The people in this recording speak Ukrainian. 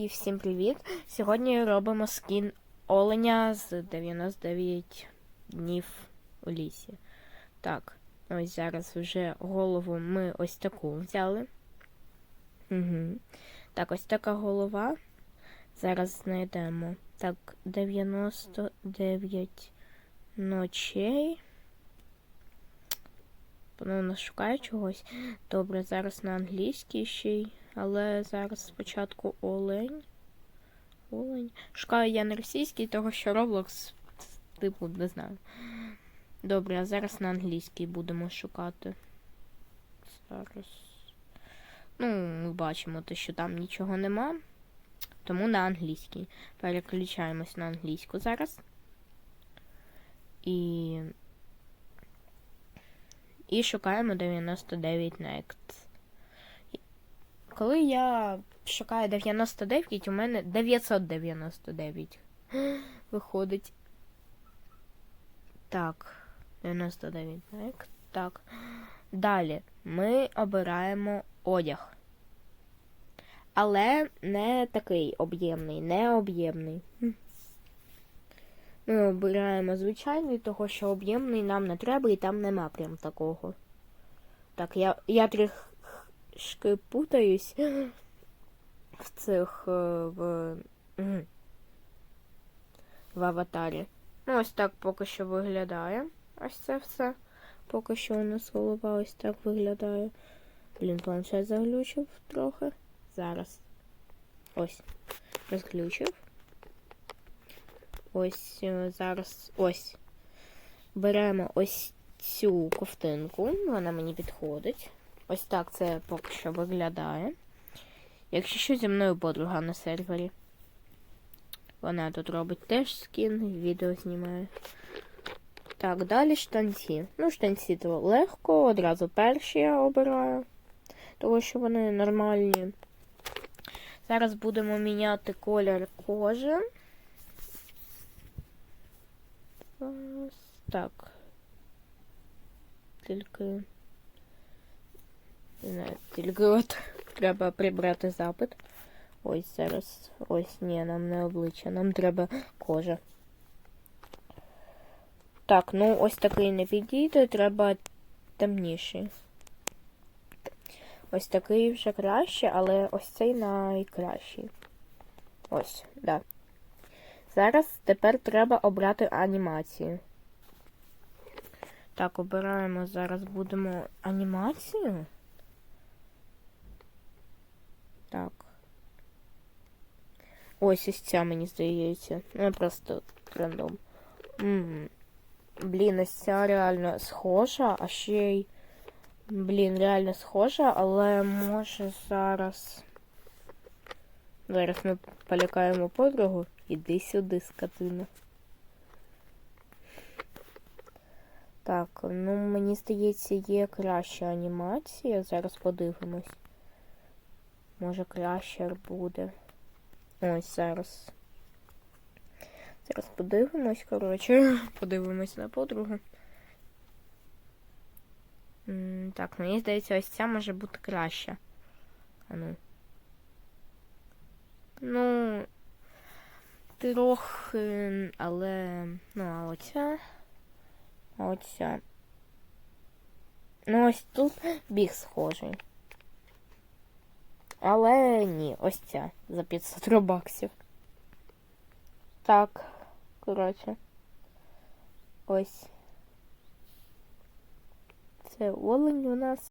І всім привіт! Сьогодні робимо скін оленя з 99 днів у лісі. Так, ось зараз вже голову ми ось таку взяли. Угу. Так, ось така голова. Зараз знайдемо. Так, 99 ночей. Воно шукає чогось. Добре, зараз на англійській ще й. Але зараз спочатку олень. Олень. Шукаю я на російській, того що Roblox, типу, не знаю. Добре, а зараз на англійській будемо шукати. Зараз. Ну, ми бачимо те, що там нічого нема. Тому на англійській. Переключаємось на англійську зараз. І. І шукаємо 99 Next. Коли я шукаю 99, у мене 999 виходить. Так, 99, так. Далі ми обираємо одяг. Але не такий об'ємний, не об'ємний. Ми обираємо звичайний, того що об'ємний нам не треба і там нема прям такого. Так, я, я трішки путаюсь в цих е, в, в аватарі. Ну, ось так поки що виглядає. Ось це все. Поки що у нас голова ось так виглядає. Блін, планшет заглючив трохи. Зараз. Ось. Розглючив. Ось е, зараз ось. Беремо ось цю ковтинку. Вона мені підходить. Ось так це поки що виглядає. Якщо що зі мною подруга на сервері. Вона тут робить теж скін, відео знімає. Так, далі штанці. Ну, штанці то легко, одразу перші я обираю, тому що вони нормальні. Зараз будемо міняти колір кожи. Так. Тільки. Не знаю, тільки от треба прибрати запит. Ось зараз. Ось ні, нам не обличчя, нам треба кожа. Так, ну ось такий не підійде, треба темніший. Ось такий вже краще, але ось цей найкращий. Ось, да. Зараз тепер треба обрати анімацію. Так, обираємо, зараз будемо анімацію. Так. Ось ось ця, мені здається. Ну, просто рандом. Угу. Блін, ось ця реально схожа, а ще й. Блін, реально схожа, але може зараз. Зараз ми полякаємо подругу. Іди сюди, скотина. Так, ну мені здається, є краща анімація. Зараз подивимось. Може краще буде. Ось зараз. Зараз подивимось, коротше. Подивимось на подругу. Так, мені здається, ось ця може бути краща. А ну. Ну. Трохи, але. Ну, а оця. А оця. Ну, ось тут біг схожий. Але ні, ось ця за 500 робаксів. Так, коротше. Ось. Це олень у нас.